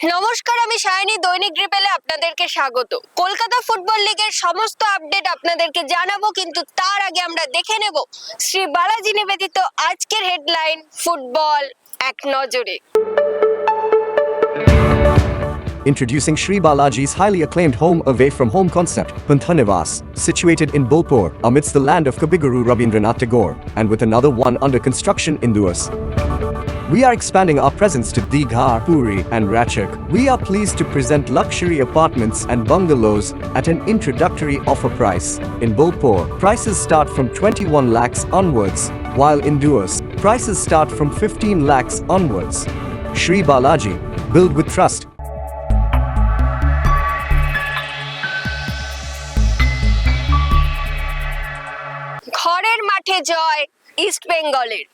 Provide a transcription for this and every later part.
নমস্কার আমি সায়নী দৈনিক রিপেলে আপনাদেরকে স্বাগত কলকাতা ফুটবল লিগের সমস্ত আপডেট আপনাদেরকে জানাব কিন্তু তার আগে আমরা দেখে নেব শ্রী বালাজি নিবেদিত আজকের হেডলাইন ফুটবল এক নজরে Introducing Sri Balaji's highly acclaimed home away from home concept, Panthanivas, situated in Bolpur, amidst the land of Kabiguru Rabindranath Tagore, and with another one under construction in Duas. We are expanding our presence to Dighar, Puri, and Ratchak. We are pleased to present luxury apartments and bungalows at an introductory offer price. In Bolpur, prices start from 21 lakhs onwards, while in Duas, prices start from 15 lakhs onwards. Sri Balaji, build with trust. ঘরের মাঠে জয় East বেঙ্গলের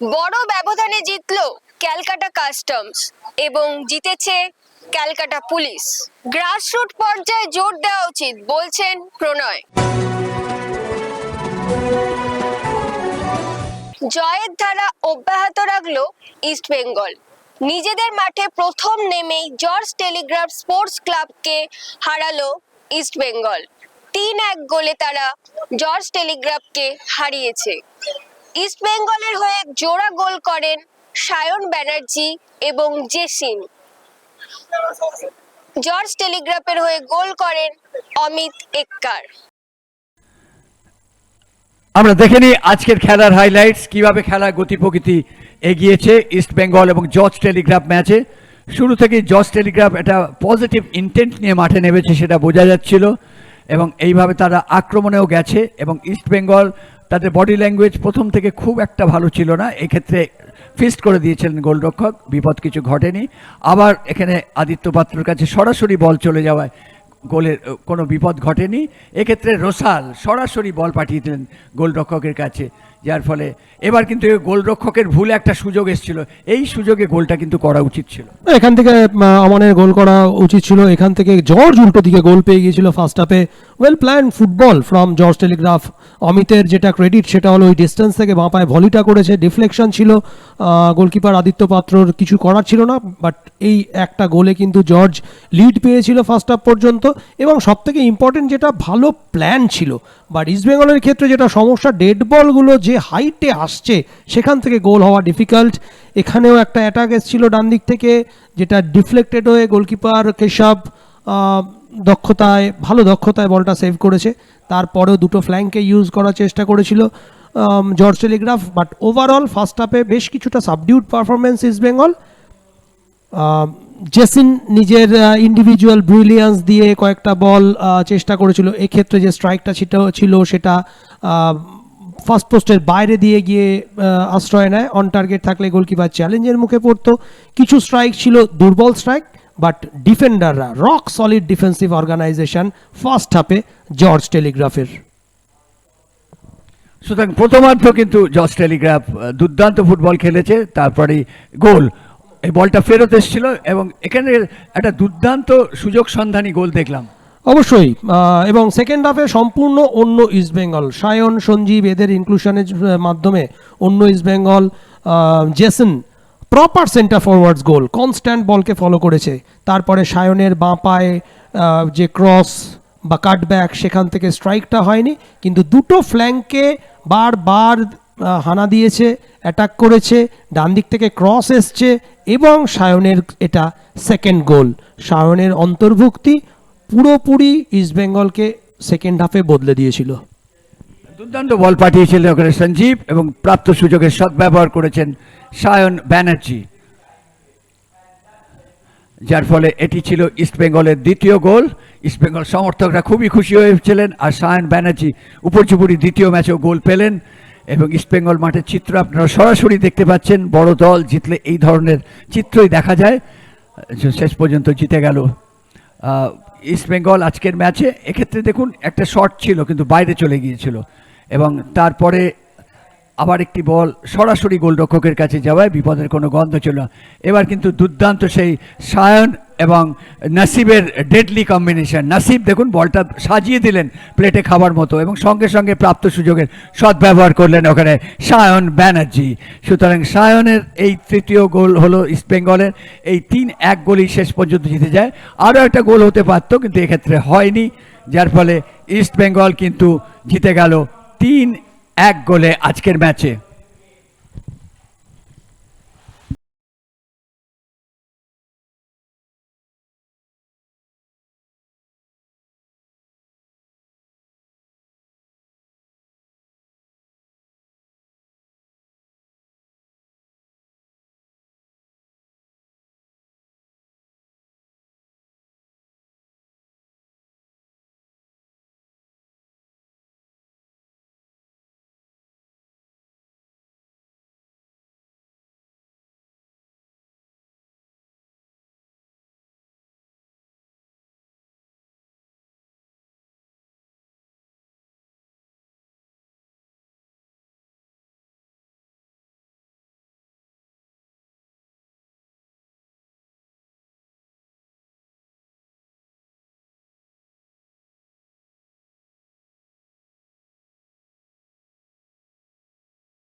বড় ব্যবধানে জিতলো Calcutta customs এবং জিতেছে Calcutta police. Grassroot পর্যায়ে জোর দেওয়া উচিত, বলছেন প্রণয়। জয়ের ধারা অব্যাহত রাখল ইস্ট বেঙ্গল। নিজেদের মাঠে প্রথম নেমেই জর্জ টেলিগ্রাফ স্পোর্টস ক্লাবকে হারালো ইস্ট বেঙ্গল। তিন এক গোলে তারা জর্জ টেলিগ্রাফকে হারিয়েছে। ইস্ট বেঙ্গলের হয়ে জোড়া গোল করেন সায়ন ব্যানার্জি এবং জেসিন। জর্জ টেলিগ্রাফের হয়ে গোল করেন অমিত এক্কার। আমরা দেখে নিই আজকের খেলার হাইলাইটস কীভাবে খেলার গতি প্রকৃতি এগিয়েছে ইস্ট বেঙ্গল এবং জর্জ টেলিগ্রাফ ম্যাচে শুরু থেকেই জর্জ টেলিগ্রাফ একটা পজিটিভ ইন্টেন্ট নিয়ে মাঠে নেমেছে সেটা বোঝা যাচ্ছিল এবং এইভাবে তারা আক্রমণেও গেছে এবং ইস্ট বেঙ্গল তাদের বডি ল্যাঙ্গুয়েজ প্রথম থেকে খুব একটা ভালো ছিল না। এক্ষেত্রে ফিস্ট করে দিয়েছিলেন গোলরক্ষক বিপদ কিছু ঘটেনি। আবার এখানে আদিত্য পাত্রর কাছে সরাসরি বল চলে যাওয়ায় গোলের কোনো বিপদ ঘটেনি। এক্ষেত্রে রোসাল সরাসরি বল পাঠিয়ে দিলেন গোলরক্ষকের কাছে যার ফলে এবার কিন্তু গোলরক্ষকের ভুলে একটা সুযোগ এসেছিল। এই সুযোগে গোলটা কিন্তু করা উচিত ছিল। এখান থেকে আহ, অমনের গোল করা উচিত ছিল। এখান থেকে জর্জ উল্টো দিকে গোল পেয়ে গিয়েছিল ফার্স্ট হাফে well plan football from George Telegraph অমিতের যেটা ক্রেডিট সেটা হলো ওই ডিস্টেন্স থেকে বাঁ পায়ে ভলিটা করেছে। ডিফ্লেকশন ছিল। গোলকিপার আদিত্য পাত্রর কিছু করার ছিল না বাট এই একটা গোলে কিন্তু জর্জ লিড পেয়েছিল ফার্স্ট হাফ পর্যন্ত। এবং সব থেকে ইম্পর্টেন্ট যেটা, ভালো প্ল্যান ছিল। বাট ইস্টবেঙ্গলের ক্ষেত্রে যেটা সমস্যা ডেড বলগুলো যে হাইটে আসছে, সেখান থেকে গোল হওয়া ডিফিকাল্ট এখানেও একটা অ্যাটাক এসেছিল ডান দিক থেকে, যেটা ডিফ্লেক্টেড হয়ে গোলকিপার কেশব দক্ষতায়, ভালো দক্ষতায় বলটা সেভ করেছে। তারপরেও দুটো ফ্ল্যাঙ্কে ইউজ করার চেষ্টা করেছিল George Telegraph but overall first হাফে বেশ কিছুটা subdued performance East Bengal Jesin নিজের ইন্ডিভিজুয়াল ব্রিলিয়ান্স দিয়ে কয়েকটা বল চেষ্টা করেছিল। এক্ষেত্রে যে স্ট্রাইকটা ছিল সেটা ফার্স্ট পোস্টের বাইরে দিয়ে গিয়ে আশ্রয় নেয়। অন টার্গেট থাকলে গোলকিপার চ্যালেঞ্জের মুখে পড়তো। কিছু স্ট্রাইক ছিল, দুর্বল strike but ডিফেন্ডাররা rock solid defensive organisation first হাফে জর্জ টেলিগ্রাফের সুতরাং প্রথমার্ধ কিন্তু জর্জ টেলিগ্রাফ দুর্দান্ত ফুটবল খেলেছে তারপরে গোল। এই বলটা ফেরত এসেছিল এবং এখানে একটা দুর্দান্ত সুযোগ সন্ধানী গোল দেখলাম। অবশ্যই এবং সেকেন্ড হাফে সম্পূর্ণ অন্য ইস্টবেঙ্গল সায়ন সঞ্জীব এদের ইনক্লুশনের মাধ্যমে অন্য East Bengal Jason proper center forwards goal constant বলকে ফলো করেছে। তারপরে সায়নের বাঁ পায়ে যে ক্রস বা কাটব্যাক সেখান থেকে স্ট্রাইকটা হয়নি। কিন্তু দুটো ফ্ল্যাঙ্কে বারবার হানা দিয়েছে অ্যাটাক করেছে ডান দিক থেকে ক্রস এসছে এবং সায়নের এটা সেকেন্ড গোল সায়নের অন্তর্ভুক্তি পুরোপুরি ইস্টবেঙ্গলকে সেকেন্ড হাফে বদলে দিয়েছিল। দুর্দান্ত বল পাঠিয়েছিলেন ওখানে সঞ্জীব এবং প্রাপ্ত সুযোগের সদ্ব্যবহার করেছেন সায়ন ব্যানার্জি, যার ফলে এটি ছিল ইস্টবেঙ্গলের দ্বিতীয় গোল। ইস্টবেঙ্গল সমর্থকরা খুবই খুশি হয়েছিলেন আর সায়ন ব্যানার্জি উপর্যুপুরি দ্বিতীয় ম্যাচেও গোল পেলেন এবং ইস্টবেঙ্গল মাঠের চিত্র আপনারা সরাসরি দেখতে পাচ্ছেন। বড় দল জিতলে এই ধরনের চিত্রই দেখা যায়। শেষ পর্যন্ত জিতে গেল। ইস্টবেঙ্গল আজকের ম্যাচে, এক্ষেত্রে দেখুন, একটা শট ছিল কিন্তু বাইরে চলে গিয়েছিল এবং তারপরে আবার একটি বল সরাসরি গোলরক্ষকের কাছে যাওয়ায় বিপদের কোনো গন্ধ ছিল। এবার কিন্তু দুর্দান্ত সেই সায়ন এবং নাসিবের ডেডলি কম্বিনেশন নাসিব, দেখুন, বলটা সাজিয়ে দিলেন প্লেটে খাবার মতো এবং সঙ্গে সঙ্গে প্রাপ্ত সুযোগের সদ্ব্যবহার করলেন ওখানে সায়ন ব্যানার্জি। সুতরাং সায়নের এই তৃতীয় গোল হলো ইস্টবেঙ্গলের এই তিন এক গোলই শেষ পর্যন্ত জিতে যায়। আরও একটা গোল হতে পারত, কিন্তু এক্ষেত্রে হয়নি। যার ফলে ইস্টবেঙ্গল কিন্তু জিতে গেল তিন এক গোলে আজকের ম্যাচে।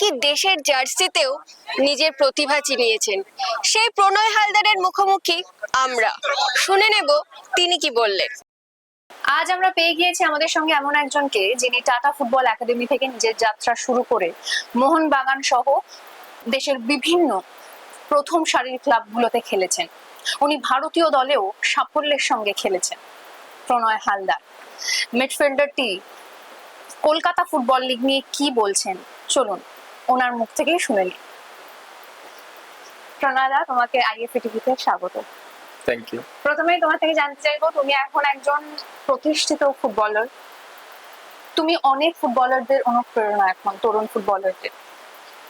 কি দেশের জার্সিতেও নিজের প্রতিভা চিনিয়েছেন? সেই প্রণয় হালদারের মুখোমুখি আমরা। শুনে নেব তিনি কি বললেন। আজ আমরা পেয়ে গিয়েছি আমাদের সঙ্গে এমন একজনকে যিনি টাটা ফুটবল একাডেমি থেকে নিজের যাত্রা শুরু করে মোহনবাগান সহ দেশের বিভিন্ন প্রথম সারির ক্লাবগুলোতে খেলেছেন। উনি ভারতীয় দলেও সাফল্যের সঙ্গে খেলেছেন, প্রণয় হালদার। মিডফিল্ডারটি কলকাতা ফুটবল লিগ নিয়ে কি বলছেন? চলুন। ওনার মুখ থেকেই শুনে নিই। প্রণয়দা তোমাকে আইএফএ টিভিতে স্বাগত। থ্যাংক ইউ প্রথমেই তোমার থেকে জানতে চাইব তুমি এখন একজন প্রতিষ্ঠিত ফুটবলার। তুমি অনেক ফুটবলারদের অনুপ্রেরণা এখন তরুণ ফুটবলারদের।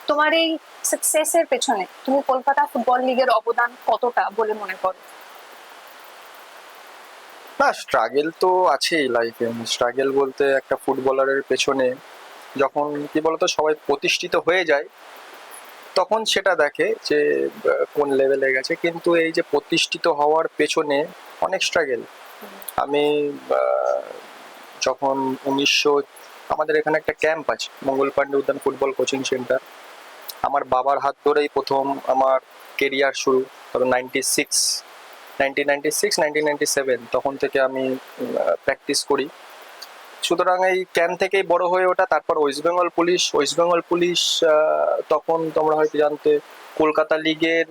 তোমার এই সাকসেসের পেছনে তুমি কলকাতা ফুটবল লীগের অবদান কতটা বলে মনে করো? না স্ট্রাগেল তো আছেই লাইফে স্ট্রাগেল বলতে একটা ফুটবলারের পেছনে যখন কি বলতো সবাই প্রতিষ্ঠিত হয়ে যায়, তখন সেটা দেখে যে কোন লেভেলে গেছে। কিন্তু এই যে প্রতিষ্ঠিত হওয়ার পেছনে অনেক স্ট্রাগেল আমি যখন উনিশশো, আমাদের এখানে একটা ক্যাম্প আছে, মঙ্গল পান্ডে উদ্যান ফুটবল কোচিং সেন্টার আমার বাবার হাত ধরেই প্রথম আমার কেরিয়ার শুরু তবে ninety six nineteen ninety six nineteen ninety seven তখন থেকে আমি প্র্যাকটিস করি। সুতরাং এই ক্যান থেকেই বড় হয়ে ওঠা, তারপর West Bengal police West Bengal police তখন তোমরা হয়তো জানতে, কলকাতা লিগের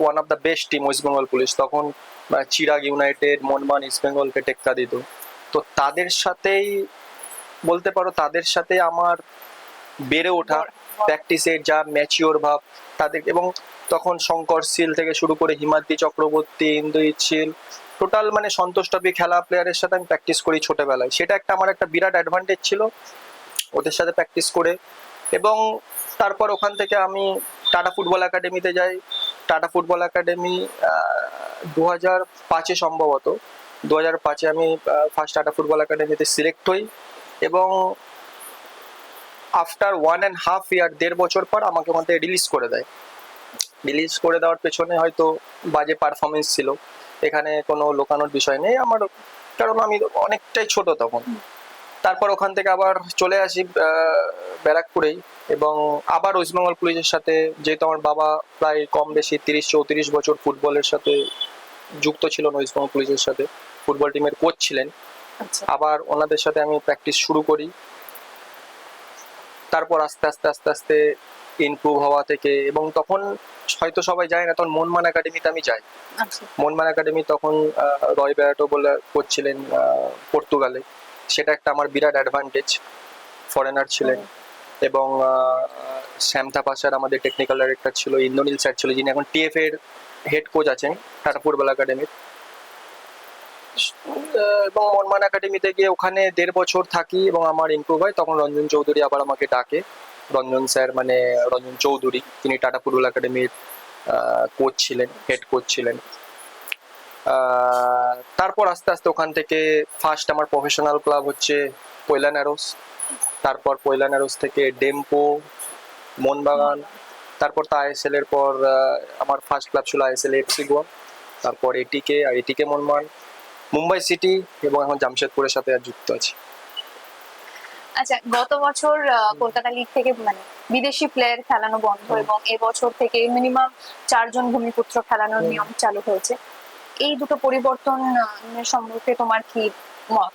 one of the best team West Bengal police তখন চিরাগ ইউনাইটেড মনমান ইস্ট বেঙ্গলকে টেক্কা দিত। তো তাদের সাথেই, বলতে পারো তাদের সাথে আমার বেড়ে ওঠা। প্র্যাকটিসের যা ম্যাচিওর ভাব, তাদের এবং তখন শঙ্কর সিল থেকে শুরু করে হিমাদ্রি চক্রবর্তী, ইন্দ্রজিৎ শীল টোটাল মানে সন্তোষ ট্রফি খেলা প্লেয়ারের সাথে আমি প্র্যাকটিস করি ছোটবেলায়। সেটা একটা আমার একটা বিরাট অ্যাডভান্টেজ ছিল ওদের সাথে প্র্যাকটিস করে এবং তারপর ওখান থেকে আমি টাটা ফুটবল একাডেমিতে যাই। টাটা ফুটবল একাডেমি দু হাজার পাঁচে সম্ভবত। দু হাজার পাঁচে আমি ফার্স্ট টাটা ফুটবল একাডেমিতে সিলেক্ট হই এবং after one and half year দেড় বছর পর আমাকে ওখান থেকে রিলিজ করে দেয়। রিলিজ করে দেওয়ার পেছনে হয়তো বাজে পারফরমেন্স ছিল। এখানে কোনো লোকানোর বিষয় নেই। আমার কারণ আমি অনেকটাই ছোট তখন। তারপর ওখান থেকে আবার চলে আসি ব্যারাকপুরেই এবং আবার ওয়েস্ট বেঙ্গল পুলিশের সাথে যেহেতু আমার বাবা প্রায় কম বেশি তিরিশ চৌত্রিশ বছর ফুটবলের সাথে যুক্ত ছিল ওয়েস্ট বেঙ্গল পুলিশের সাথে। ফুটবল টিমের কোচ ছিলেন। আচ্ছা। আবার ওনাদের সাথে আমি প্র্যাকটিস শুরু করি। তারপর আস্তে আস্তে আস্তে আস্তে ইমপ্রুভ হওয়া থেকে এবং তখন হয়তো সবাই যায় না তখন মনমান একাডেমিতে আমি যাই। আচ্ছা। মনমান একাডেমি তখন রয় ব্যারাটো বলে করছিলেন পর্তুগালে। সেটা একটা আমার বিরাট অ্যাডভান্টেজ ফরেনার ছিলেন। এবং শ্যামথা পাশার আমাদের টেকনিক্যাল ডাইরেক্টর ছিল ইন্দ্রনীল স্যার ছিল যিনি এখন টিএফ এর হেড কোচ আছেন টাটা ফুটবল একাডেমির এবং মনমান একাডেমিতে গিয়ে ওখানে দেড় বছর থাকি এবং আমার ইমপ্রুভ হয়। তখন রঞ্জন চৌধুরী আবার আমাকে ডাকে। রঞ্জন স্যার মানে রঞ্জন চৌধুরী, তিনি টাটা ফুটবল একাডেমির কোচ ছিলেন হেড কোচ ছিলেন। তারপর আস্তে আস্তে ওখান থেকে ফার্স্ট আমার প্রফেশনাল ক্লাব হচ্ছে পয়লা ন্যারোস তারপর পয়লা ন্যারোস থেকে ডেম্পো, মোহনবাগান, তারপর তো আইএসএল এর পর আমার ফার্স্ট ক্লাব ছিল আইএসএল এফসি গোয়া, তারপর এটিকে আর এটিকে মনমান। মুম্বাই সিটি এবং এখন জামশেদপুরের সাথে আর যুক্ত আছি। আচ্ছা গত বছর কলকাতা লিগ থেকে মানে বিদেশি প্লেয়ার খেলানো বন্ধ এবং এবছর থেকে মিনিমাম চারজন ভূমিপুত্র খেলানোর নিয়ম চালু হয়েছে। এই দুটো পরিবর্তন সম্পর্কে তোমার কি মত?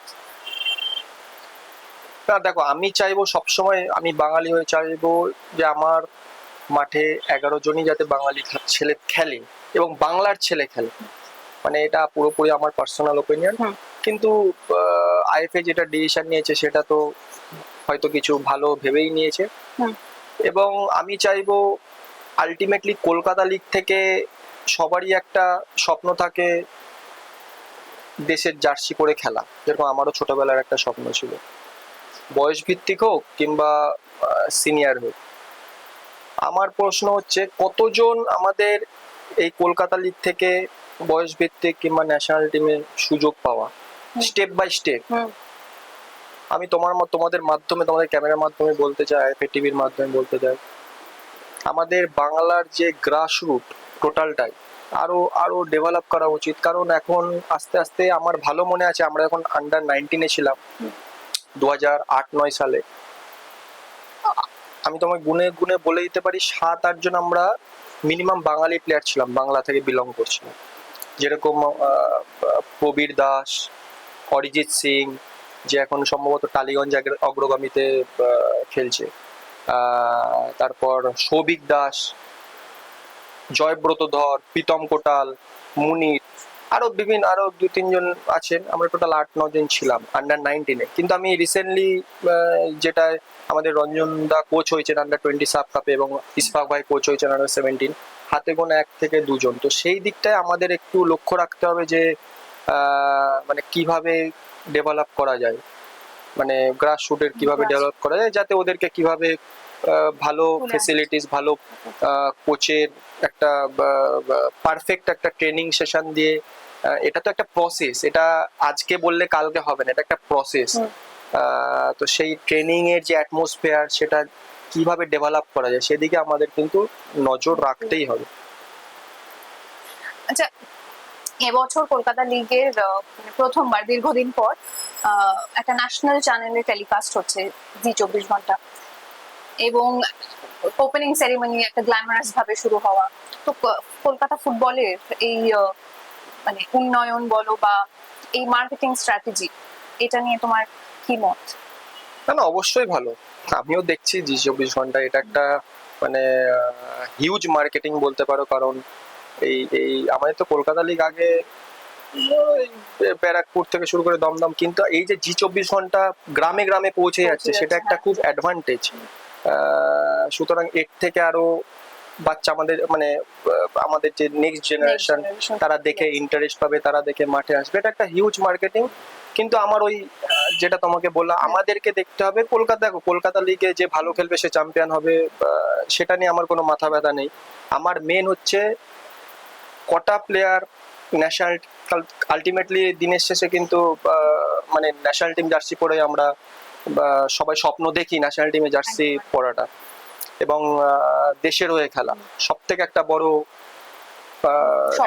না দেখো আমি চাইব সবসময় আমি বাঙালি হয়ে চাইব যে আমার মাঠে এগারো জনই যাতে বাঙালি ছেলে খেলে এবং বাংলার ছেলে খেলে। মানে এটা পুরোপুরি আমার পার্সোনাল ওপিনিয়ন কিন্তু আইএফএ যেটা ডিসিশন নিয়েছে সেটা তো হয়তো কিছু ভালো ভেবেই নিয়েছে। এবং আমি চাইব আলটিমেটলি কলকাতা লিগ থেকে সবারই একটা স্বপ্ন থাকে দেশের জার্সি পরে খেলা। যেরকম আমারও ছোটবেলার একটা স্বপ্ন ছিল। বয়স ভিত্তিক হোক কিংবা সিনিয়র হোক। আমার প্রশ্ন হচ্ছে কতজন আমাদের এই কলকাতা লিগ থেকে বয়স ভিত্তিক কিংবা ন্যাশনাল টিমে সুযোগ পাওয়া। স্টেপ বাই স্টেপ আমি তোমার তোমাদের মাধ্যমে তোমাদের ক্যামেরার মাধ্যমে বলতে চাই এফএ টিভির মাধ্যমে বলতে চাই। আমাদের বাংলার যে গ্রাস রুট টোটালটাই আরও আরও ডেভেলপ করা উচিত। কারণ এখন আস্তে আস্তে আমার ভালো মনে আছে আমরা যখন আন্ডার নাইনটিনে ছিলাম। দু হাজার আট নয় সালে। আমি তোমায় গুনে গুনে বলে দিতে পারি সাত আটজন আমরা মিনিমাম বাঙালি প্লেয়ার ছিলাম বাংলা থেকে বিলং করছিলাম। যেরকম প্রবীর দাস, অরিজিৎ সিং, যে এখন সম্ভবত টালিগঞ্জ অগ্রগামীতে খেলছে। তারপর সৌভিক দাস, জয়ব্রত ধর, প্রীতম কোটাল, মুনির, আরও বিভিন্ন, আরও দু তিনজন আছেন। আমরা টোটাল আট জন ছিলাম আন্ডার নাইনটিনে কিন্তু আমি রিসেন্টলি যেটা আমাদের রঞ্জন দা কোচ হয়েছেন আন্ডার টোয়েন্টি সাব কাপে এবং ইসফাক ভাই কোচ হয়েছেন আন্ডার সেভেন্টিন হাতে গোনা এক থেকে দুজন। তো সেই দিকটায় আমাদের একটু লক্ষ্য রাখতে হবে যে মানে কীভাবে ডেভেলপ করা যায়। মানে গ্রাস রুটের কীভাবে ডেভেলপ করা যায় যাতে ওদেরকে কীভাবে ভালো ফেসিলিটিস ভালো কোচের একটা পারফেক্ট একটা ট্রেনিং সেশন দিয়ে এটা তো একটা প্রসেস এটা আজকে বললে কালকে হবে না এটা একটা প্রসেস তো সেই ট্রেনিং এর যে অ্যাটমসফিয়ার সেটা কীভাবে ডেভেলপ করা যায় সেদিকে আমাদের কিন্তু নজর রাখতেই হবে। আচ্ছা এবছর কলকাতা লিগের মানে প্রথমবার দীর্ঘদিন পর একটা ন্যাশনাল চ্যানেলে টেলিকাস্ট হচ্ছে জি চব্বিশ ঘণ্টা। এবং ওপেনিং সেরিমনি একটা গ্ল্যামারাস ভাবে শুরু হওয়া। তো কলকাতা ফুটবলের এই মানে উন্নয়ন বলো বা এই মার্কেটিং স্ট্র্যাটেজি এটা নিয়ে তোমার কি মত? না না অবশ্যই ভালো। আমিও দেখছি জি চব্বিশ ঘণ্টা এটা একটা মানে হিউজ মার্কেটিং বলতে পারো কারণ এই এই আমাদের তো কলকাতা লিগ আগে ব্যারাকপুর থেকে শুরু করে দমদম কিন্তু এই যে জি চব্বিশ ঘণ্টা গ্রামে গ্রামে পৌঁছে যাচ্ছে সেটা একটা। খুব অ্যাডভান্টেজ সুতরাং এর থেকে আরও বাচ্চা আমাদের মানে আমাদের যে নেক্সট জেনারেশন তারা দেখে ইন্টারেস্ট পাবে তারা দেখে মাঠে আসবে। এটা একটা হিউজ মার্কেটিং কিন্তু আমার ওই যেটা তোমাকে বললাম আমাদেরকে দেখতে হবে কলকাতা। দেখো কলকাতা লিগে যে ভালো খেলবে সে চ্যাম্পিয়ন হবে সেটা নিয়ে আমার কোনো মাথা ব্যথা নেই। আমার মেন হচ্ছে কটা প্লেয়ার ন্যাশনাল আলটিমেটলি দিনের শেষে কিন্তু মানে ন্যাশনাল টিম জার্সি পরে আমরা সবাই স্বপ্ন দেখি ন্যাশনাল টিমে জার্সি। পরাটা। এবং দেশের হয়ে খেলা। সব থেকে একটা বড়।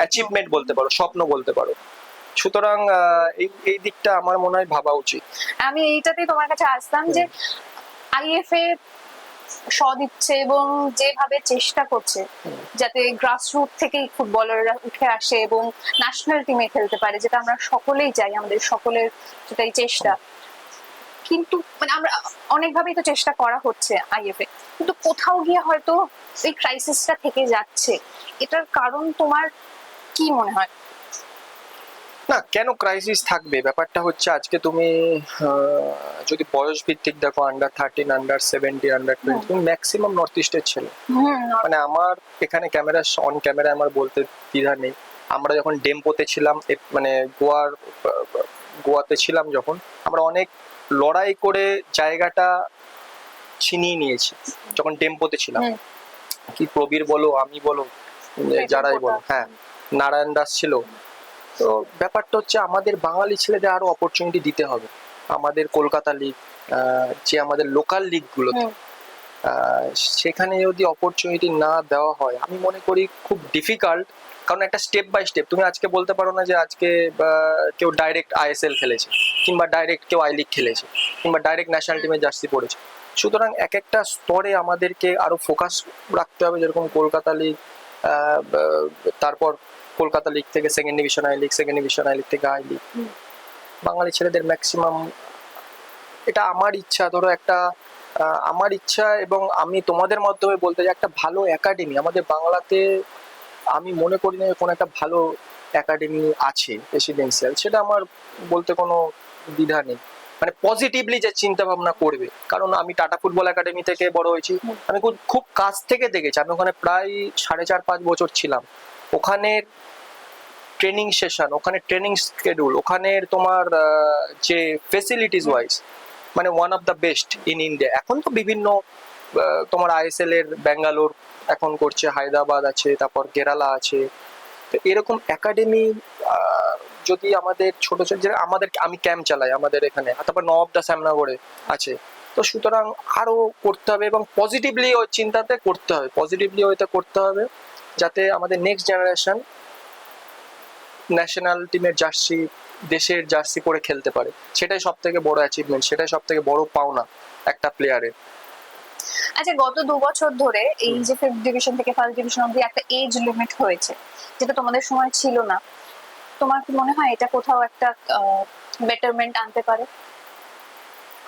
অ্যাচিভমেন্ট বলতে পারো স্বপ্ন বলতে পারো। সুতরাং এই দিকটা আমার মনে হয় ভাবা উচিত। আমি এইটাতেই তোমার কাছে আসতাম যে আইএফএ স দিচ্ছে এবং যেভাবে চেষ্টা করছে, যাতে গ্রাসরুট থেকেই ফুটবলাররা উঠে আসে এবং ন্যাশনাল টিমে খেলতে পারে, যেটা আমরা সকলেই চাই, আমাদের সকলের সেটাই চেষ্টা। কিন্তু মানে আমরা অনেকভাবেই তো চেষ্টা করা হচ্ছে আইএফএ, কিন্তু কোথাও গিয়ে হয়তো এই ক্রাইসিসটা থেকে যাচ্ছে। এটার কারণ তোমার কি মনে হয়? না কেন ক্রাইসিস থাকবে? ব্যাপারটা হচ্ছে আজকে তুমি যদি বয়স ভিত্তিক দেখো under thirteen under seventy under twenty তুমি ম্যাক্সিমাম নর্থ ইস্টের ছেলে। মানে আমার এখানে ক্যামেরা অন ক্যামেরা আমার বলতে দ্বিধা নেই। আমরা যখন ডেম্পোতে ছিলাম মানে গোয়ার গোয়াতে ছিলাম যখন আমরা অনেক লড়াই করে জায়গাটা ছিনিয়ে নিয়েছি যখন ডেম্পোতে ছিলাম। কি প্রবীর বলো আমি বলো যারাই বলো হ্যাঁ নারায়ণ দাস ছিল তো ব্যাপারটা হচ্ছে আমাদের বাঙালি ছেলেদের আরও অপরচুনিটি দিতে হবে আমাদের কলকাতা লিগ যে আমাদের লোকাল লিগগুলোতে। সেখানে যদি অপরচুনিটি না দেওয়া হয় আমি মনে করি খুব ডিফিকাল্ট কারণ একটা স্টেপ বাই স্টেপ তুমি আজকে বলতে পারো না যে আজকে কেউ ডাইরেক্ট আইএসএল খেলেছে কিংবা ডাইরেক্ট কেউ আই লিগ খেলেছে কিংবা ডাইরেক্ট ন্যাশনাল টিমে জার্সি পড়েছে সুতরাং এক একটা স্তরে আমাদেরকে আরও ফোকাস রাখতে হবে যেরকম কলকাতা লিগ তারপর কলকাতা লিগ থেকে second division I league second division I league থেকে আই লিগ বাঙালি ছেলেদের ম্যাক্সিমাম এটা আমার ইচ্ছা। ধরো একটা আমার ইচ্ছা এবং আমি তোমাদের মাধ্যমে বলতে চাই একটা ভালো একাডেমি আমাদের বাংলাতে আমি মনে করি না কোনো একটা ভালো একাডেমি আছে রেসিডেন্সিয়াল সেটা আমার বলতে কোনো দ্বিধা নেই। মানে পজিটিভলি যে চিন্তা ভাবনা করবে। কারণ আমি টাটা ফুটবল একাডেমি থেকে বড় হয়েছি। আমি খুব খুব কাছ থেকে দেখেছি। আমি ওখানে প্রায় সাড়ে চার পাঁচ বছর ছিলাম। ওখানে ট্রেনিং সেশন ওখানে ট্রেনিং স্কেডিউল ওখানের তোমার যে ফেসিলিটিস ওয়াইজ মানে one of the best in India এখন তো বিভিন্ন তোমার আইএসএল এর ব্যাঙ্গালোর এখন করছে হায়দ্রাবাদ আছে, তারপর কেরালা আছে। তো এরকম একাডেমি যদি আমাদের ছোট ছোট যে আমাদের, আমি ক্যাম্প চালাই আমাদের এখানে, তারপর নবাবদা শ্যামনগরে আছে। তো সুতরাং আরও করতে হবে এবং পজিটিভলি ওই চিন্তাতে করতে হবে পজিটিভলি ওইটা করতে হবে। যাতে আমাদের নেক্সট জেনারেশন ন্যাশনাল টিমের জার্সি দেশের জার্সি পরে খেলতে পারে। সেটাই সব থেকে বড় অ্যাচিভমেন্ট সেটাই সব থেকে বড় পাওনা একটা প্লেয়ারের আচ্ছা গত দু বছর ধরে এই যে ফিফথ ডিভিশন থেকে ফার্স্ট ডিভিশন অব্দি একটা এজ লিমিট হয়েছে যেটা তোমাদের সময় ছিল না। তোমার কি মনে হয় এটা কোথাও একটা বেটারমেন্ট আনতে পারে?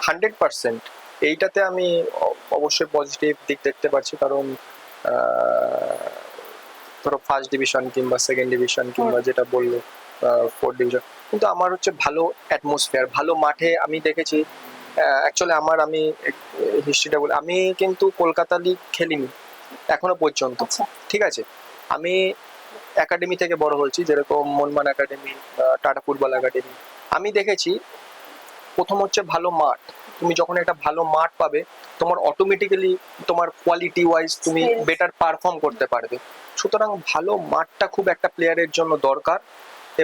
হান্ড্রেড পার্সেন্ট এইটাতে আমি অবশ্যই পজিটিভ দিক দেখতে পাচ্ছি কারণ ধরো ফার্স্ট ডিভিশন কিংবা সেকেন্ড ডিভিশন কিংবা যেটা বলল ফোর্থ ডিভিশন কিন্তু আমার হচ্ছে ভালো অ্যাটমসফিয়ার ভালো মাঠে আমি দেখেছি অ্যাকচুয়ালি আমার আমি হিস্ট্রিটা বলি আমি কিন্তু কলকাতা লিগ খেলিনি এখনও পর্যন্ত। আচ্ছা। ঠিক আছে? আমি একাডেমি থেকে বড় হয়েছি যেরকম মনমান একাডেমি টাটা ফুটবল একাডেমি আমি দেখেছি প্রথম হচ্ছে ভালো মাঠ। তুমি যখন একটা ভালো মাঠ পাবে তোমার অটোমেটিক্যালি তোমার কোয়ালিটি ওয়াইজ তুমি বেটার পারফর্ম করতে পারবে। সুতরাং ভালো মাঠটা খুব একটা প্লেয়ারের জন্য দরকার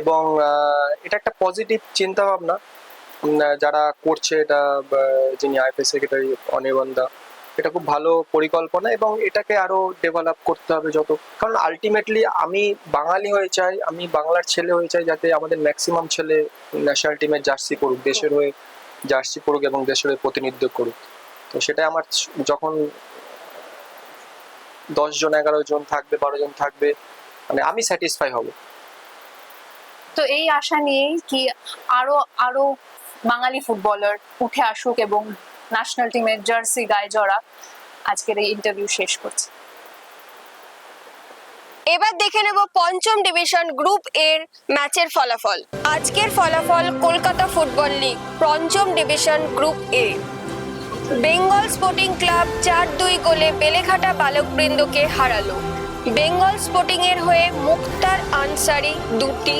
এবং এটা একটা পজিটিভ চিন্তা ভাবনা যারা করছে এটা যিনি আইপিএস সেক্রেটারি অনির্বাণদা এটা খুব ভালো পরিকল্পনা এবং এটাকে আরও ডেভেলপ করতে হবে যত, কারণ আলটিমেটলি আমি বাঙালি হয়ে চাই, আমি বাংলার ছেলে হয়ে চাই যাতে আমাদের ম্যাক্সিমাম ছেলে ন্যাশনাল টিমের জার্সি করুক দেশের হয়ে জার্সি পড়ুক এবং দেশের হয়ে প্রতিনিধিত্ব করুক। তো সেটাই আমার যখন দশ জন এগারো জন থাকবে বারো জন থাকবে মানে আমি স্যাটিসফাই হব। তো এই আশা নিয়েই কি আরও আরও বাঙালি ফুটবলার উঠে আসুক এবং ন্যাশনাল টিমের জার্সি গায়ে জড়া আজকের এই ইন্টারভিউ শেষ করছি। এবার দেখে নেব পঞ্চম ডিভিশন গ্রুপ এর ম্যাচের ফলাফল। আজকের ফলাফল কলকাতা ফুটবল লিগ পঞ্চম division group A. Bengal sporting club চার দুই গোলে বেলেঘাটা বালকবৃন্দকে হারালো। বেঙ্গল স্পোর্টিং এর হয়ে মুক্তার আনসারি দুটি,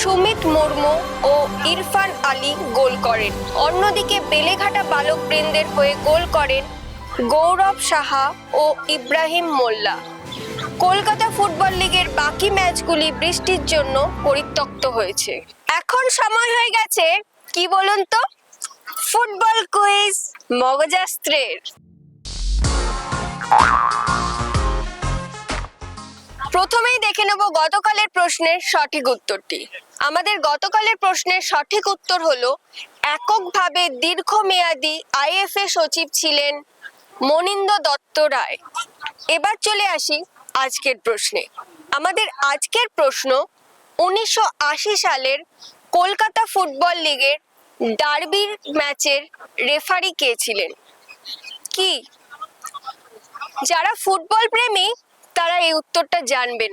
সুমিত মুর্মু ও ইরফান আলী গোল করেন। অন্যদিকে বেলেঘাটা বালকবৃন্দের হয়ে গোল করেন গৌরব সাহা ও ইব্রাহিম মোল্লা। কলকাতা ফুটবল লিগের বাকি ম্যাচগুলি বৃষ্টির জন্য পরিত্যক্ত হয়েছে। এখন সময় হয়ে গেছে, কি বলুন তো? ফুটবল কুইজ মগজাস্ত্রের। প্রথমেই দেখে নেব গতকালের প্রশ্নের সঠিক উত্তরটি। আমাদের গতকালের প্রশ্নের সঠিক উত্তর হলো, এককভাবে দীর্ঘমেয়াদী আইএফএ সচিব ছিলেন মনিন্দ দত্ত রায়। এবার চলে আসি আজকের প্রশ্নে। আমাদের আজকের প্রশ্ন উনিশশো আশি সালের কলকাতা ফুটবল লিগের ডার্বির ম্যাচের রেফারি কে ছিলেন? কি? যারা ফুটবল প্রেমী, তারা এই উত্তরটা জানবেন।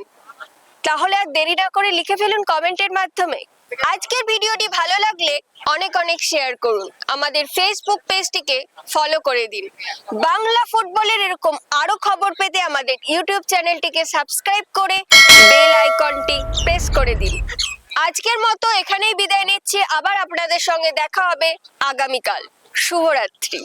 তাহলে আর দেরি না করে লিখে ফেলুন কমেন্টের মাধ্যমে। আজকের ভিডিওটি ভালো লাগলে অনেক অনেক শেয়ার করুন। আমাদের ফেসবুক পেজটিকে ফলো করে দিন। বাংলা ফুটবলের এরকম আরও খবর পেতে আমাদের ইউটিউব চ্যানেলটিকে সাবস্ক্রাইব করে বেল আইকনটি প্রেস করে দিন। আজকের মতো এখানেই বিদায় নিচ্ছি। আবার আপনাদের সঙ্গে দেখা হবে আগামীকাল। শুভরাত্রি।